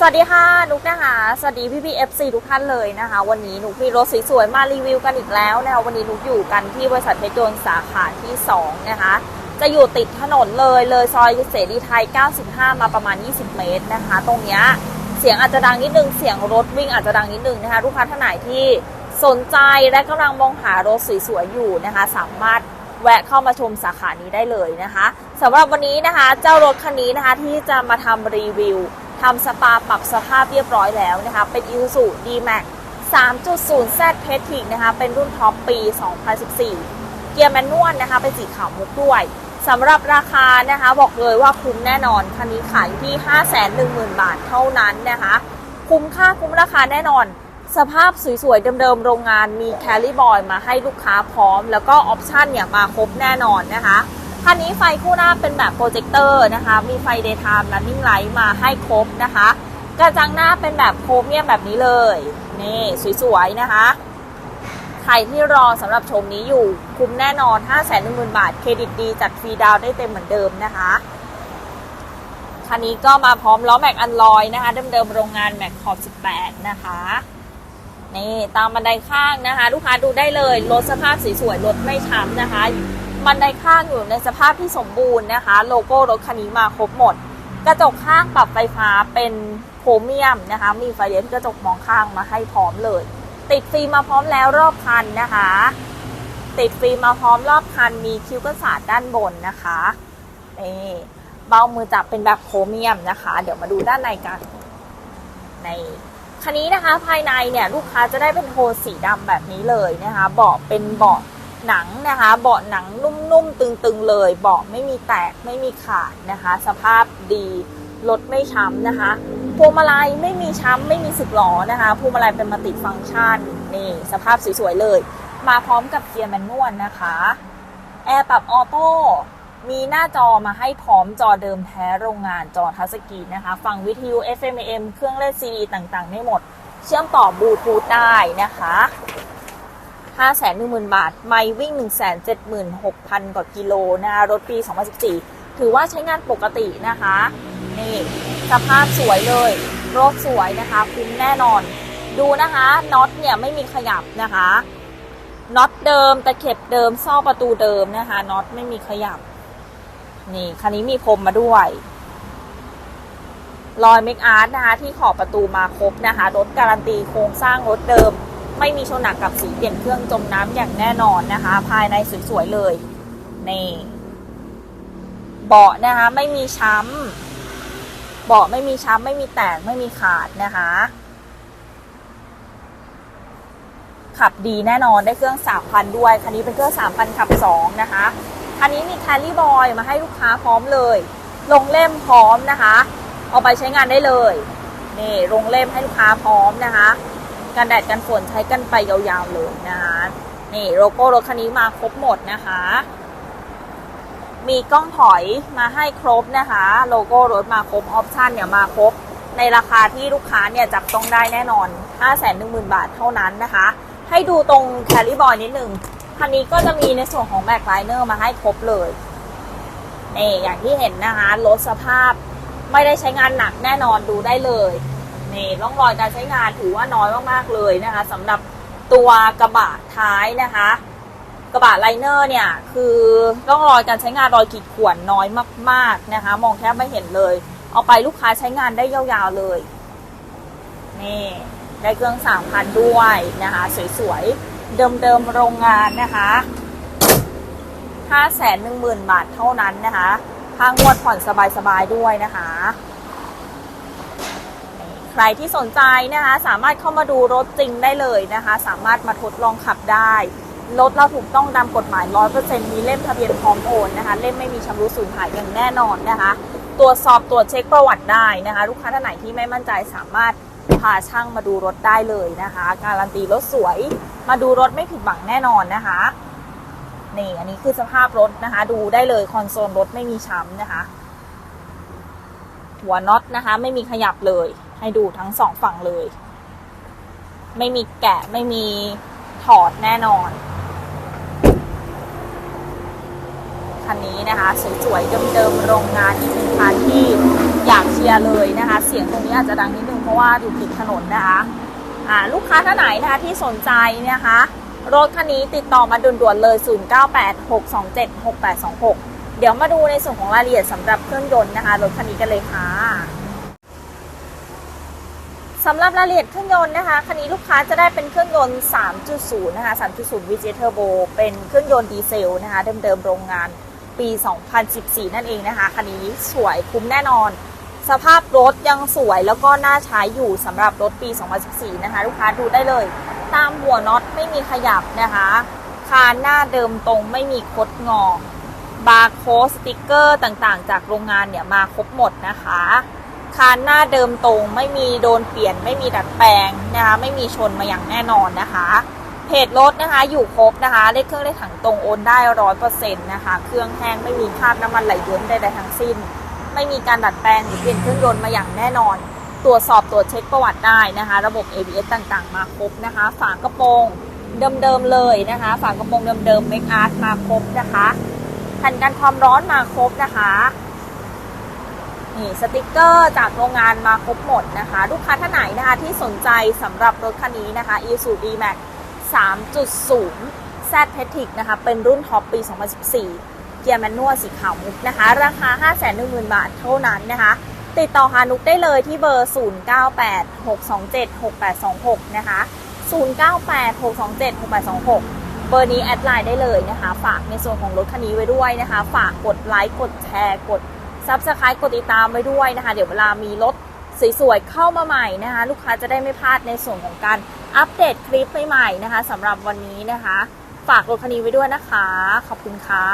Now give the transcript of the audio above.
สวัสดีค่ะนุกนะคะสวัสดีพี่พี่เอฟซีทุกท่านเลยนะคะ วันนี้นุกมีรถสวยๆมารีวิวกันอีกแล้วนะคะวันนี้นุกอยู่กันที่บริษัทเพชรยนต์สาขาที่2นะคะจะอยู่ติดถนนเลยเลยซอยเสรีไทย 95 มาประมาณ 20 เมตรนะคะ ตรงนี้เสียงอาจจะดังนิดนึงเสียงรถวิ่งอาจจะดังนิดนึงนะคะลูกค้าท่านไหนที่สนใจและกำลังมองหารถสวยๆอยู่นะคะ สามารถแวะเข้ามาชมสาขานี้ได้เลยนะคะสำหรับวันนี้นะคะ เจ้ารถคันนี้นะคะที่จะมาทำรีวิว ทำสปาปรับสภาพเรียบร้อยแล้วนะคะ เป็น Isuzu D-Max 3.0 Z p e t i c นะคะ เป็นรุ่นท็อปปี 2014 เกียร์แมนนวลนะคะ เป็นสีขาวมุกด้วยสำหรับราคานะคะ บอกเลยว่าคุ้มแน่นอน คันนี้ขายที่ 510,000 บาทเท่านั้นนะคะ คุ้มค่าคุ้มราคาแน่นอน สภาพสวยๆ เดิมๆ โรงงานมีแคลรี่บอยมาให้ลูกค้าพร้อม แล้วก็ออปชั่นเนี่ยมาครบแน่นอนนะคะ คันนี้ไฟคู่หน้าเป็นแบบโปรเจคเตอร์นะคะ มีไฟ daytime running light มาให้ครบนะคะ กระจังหน้าเป็นแบบโครเมียมแบบนี้เลย นี่สวยๆนะคะใครที่รอสำหรับชมนี้อยู่คุ้มแน่นอน 5 1 0 0 0 0 บาท เครดิตดีจัดฟรีดาวได้เต็มเหมือนเดิมนะคะคันนี้ก็มาพร้อมล้อแม็กอันลอยนะคะเดิมๆโรงงานแม็กขอบ 18 นะคะนี่ตามบันไดข้างนะคะ ลูกค้าดูได้เลยรถสภาพสวยๆรถไม่ช้ำนะคะ บันไดข้างอยู่ในสภาพที่สมบูรณ์นะคะ โลโก้รถคันนี้มาครบหมด กระจกข้างปรับไฟฟ้าเป็นโครเมียมนะคะ มีไฟเลนกระจกมองข้างมาให้พร้อมเลย ติดฟิล์มมาพร้อมแล้วรอบคันนะคะ ติดฟิล์มมาพร้อมรอบคันมีคิ้วกันศาสตร์ด้านบนนะคะนี่เบ้ามือจับเป็นแบบโครเมียมนะคะ เดี๋ยวมาดูด้านในกันในคันนี้นะคะภายในเนี่ยลูกค้าจะได้เป็นโทนสีดำแบบนี้เลยนะคะเบาะเป็นเบาะ หนังนะคะ เบาะหนังนุ่มๆ ตึงๆ เลย เบาะไม่มีแตกไม่มีขาดนะคะ สภาพดีรถไม่ช้ำนะคะพวงมาลัยไม่มีช้ำไม่มีสึกหรอนะคะพวงมาลัยเป็นมัลติฟังก์ชันนี่สภาพสวยๆเลย มาพร้อมกับเกียร์แมนนวลนะคะแอร์ปรับออโต้มีหน้าจอมาให้พร้อมจอเดิมแท้โรงงานจอทัชสกรีนนะคะ ฟังวิทยุ FM AM เครื่องเล่นซีดีต่างๆ ได้หมด เชื่อมต่อบลูทูธได้นะคะ 510,000 บาท ไม่วิ่ง 176,000 กว่ากิโลนะคะรถปี 2014 ถือว่าใช้งานปกตินะคะ นี่ สภาพสวยเลย รถสวยนะคะ คุ้มแน่นอน ดูนะคะน็อตเนี่ยไม่มีขยับนะคะน็อตเดิมตะเข็บเดิมซ่อประตูเดิมนะคะน็อตไม่มีขยับ นี่คันนี้มีพรมมาด้วยรอยเมคอาร์ตนะคะที่ขอบประตูมาครบนะคะรถการันตีโครงสร้างรถเดิม ไม่มีชนหนักกับสีเปลี่ยนเครื่องจมน้ำอย่างแน่นอนนะคะ ภายในสวยๆเลยนี่เบาะนะคะไม่มีช้ำเบาะไม่มีช้ำไม่มีแตกไม่มีขาดนะคะ ขับดีแน่นอนได้เครื่อง 3,000 ด้วย คันนี้เป็นเครื่อง 3,000 ขับ 2 นะคะ คันนี้มีแคลรี่บอยมาให้ลูกค้าพร้อมเลย ลงเล่มพร้อมนะคะ เอาไปใช้งานได้เลย นี่ลงเล่มให้ลูกค้าพร้อมนะคะ กันแดดกันฝนใช้กันไปยาวๆเลยนะคะนี่โลโก้รถคันนี้มาครบหมดนะคะ มีกล้องถอยมาให้ครบนะคะ โลโก้รถมาครบออปชันเนี่ยมาครบ ในราคาที่ลูกค้าเนี่ยจับต้องได้แน่นอน 510,000 บาทเท่านั้นนะคะ ให้ดูตรงแคลริบอยนิดนึงคันนี้ก็จะมีในส่วนของแบ็คไลเนอร์มาให้ครบเลยนี่อย่างที่เห็นนะคะรถสภาพไม่ได้ใช้งานหนักแน่นอนดูได้เลย นี่ร่องรอยการใช้งานถือว่าน้อยมากๆเลยนะคะสำหรับตัวกระบะท้ายนะคะ กระบะไลเนอร์เนี่ย คือร่องรอยการใช้งานรอยขีดข่วนน้อยมากๆนะคะ มองแทบไม่เห็นเลย เอาไปลูกค้าใช้งานได้ยาวๆเลยนี่ได้เครื่องสามพันด้วยนะคะ สวยๆ เดิมๆโรงงานนะคะห้าแสนหนึ่งหมื่นบาทเท่านั้นนะคะค่างวดผ่อนสบายๆด้วยนะคะ ใครที่สนใจนะคะ สามารถเข้ามาดูรถจริงได้เลยนะคะ สามารถมาทดลองขับได้รถเราถูกต้องตามกฎหมาย 100%มีเล่มทะเบียนพร้อมโอนนะคะ เล่มไม่มีชำรุดสูญหายอย่างแน่นอนนะคะ ตรวจสอบตรวจเช็คประวัติได้นะคะ ลูกค้าท่านไหนที่ไม่มั่นใจสามารถพาช่างมาดูรถได้เลยนะคะ การันตีรถสวย มาดูรถไม่ผิดหวังแน่นอนนะคะ นี่อันนี้คือสภาพรถนะคะ ดูได้เลยคอนโซลรถไม่มีช้ำนะคะ หัวน็อตนะคะ ไม่มีขยับเลย ให้ดูทั้งสองฝั่งเลย ไม่มีแกะไม่มีถอดแน่นอนคันนี้นะคะสวยๆเดิมๆโรงงานอีกหนึ่งคันที่อยากเชียร์เลยนะคะ เสียงตรงนี้อาจจะดังนิดนึงเพราะว่าอยู่ติดถนนนะคะอ่าลูกค้าท่านไหนนะคะที่สนใจนะคะ รถคันนี้ติดต่อมาด่วนๆเลย 0986276826 เดี๋ยวมาดูในส่วนของรายละเอียดสำหรับเครื่องยนต์นะคะรถคันนี้กันเลยค่ะสำหรับรายละเอียดเครื่องยนต์นะคะคันนี้ลูกค้าจะได้เป็นเครื่องยนต์ 3.0 นะคะ 3.0 VJ Turbo เป็นเครื่องยนต์ดีเซลนะคะเดิมๆโรงงานปี 2014 นั่นเองนะคะคันนี้สวยคุ้มแน่นอน สภาพรถยังสวยแล้วก็น่าใช้อยู่สำหรับรถปี 2014 นะคะ ลูกค้าดูได้เลย ตามหัวน็อตไม่มีขยับนะคะ คานหน้าเดิมตรงไม่มีคดงอ บาร์โค้ดสติกเกอร์ต่างๆ จากโรงงานเนี่ยมาครบหมดนะคะคานหน้าเดิมตรงไม่มีโดนเปลี่ยน ไม่มีดัดแปลงนะคะไม่มีชนมาอย่างแน่นอนนะคะเพจรถนะคะอยู่ครบนะคะเลขเครื่องเลขถังตรงโอนได้ร้อยเปอร์เซ็นต์นะคะเครื่องแห้งไม่มีคราบน้ำมันไหลเยิ้มใดๆทั้งสิ้น ไม่มีการดัดแปลงหรือเปลี่ยนเครื่องยนต์มาอย่างแน่นอน ตรวจสอบตรวจเช็คประวัติได้นะคะ ระบบ ABS ต่างๆ มาครบนะคะ ฝากระโปรงเดิมๆเลยนะคะ ฝากระโปรงเดิมๆ Make Art มาครบนะคะ แผ่นกันความร้อนมาครบนะคะนี่สติกเกอร์จากโรงงานมาครบหมดนะคะ ลูกค้าท่านไหนนะคะที่สนใจสำหรับรถคันนี้นะคะ Isuzu D-Max 3.0 Z p e t i c นะคะ เป็นรุ่นท็อปปี 2014 เกียร์แมนนวลสีขาวมุกนะคะ ราคา 510,000 บาทเท่านั้นนะคะ ติดต่อหานุกได้เลยที่เบอร์ 0986276826 นะคะ 0986276826 เบอร์นี้แอดไลน์ได้เลยนะคะ ฝากในส่วนของรถคันนี้ไว้ด้วยนะคะ ฝากกดไลค์กดแชร์ กดซับสไครต์กดติดตามไว้ด้วยนะคะ เดี๋ยวเวลามีรถสวยๆเข้ามาใหม่นะคะ ลูกค้าจะได้ไม่พลาดในส่วนของการอัปเดตคลิปใหม่ๆนะคะสำหรับวันนี้นะคะ ฝากรถคันนี้ไว้ด้วยนะคะ ขอบคุณค่ะ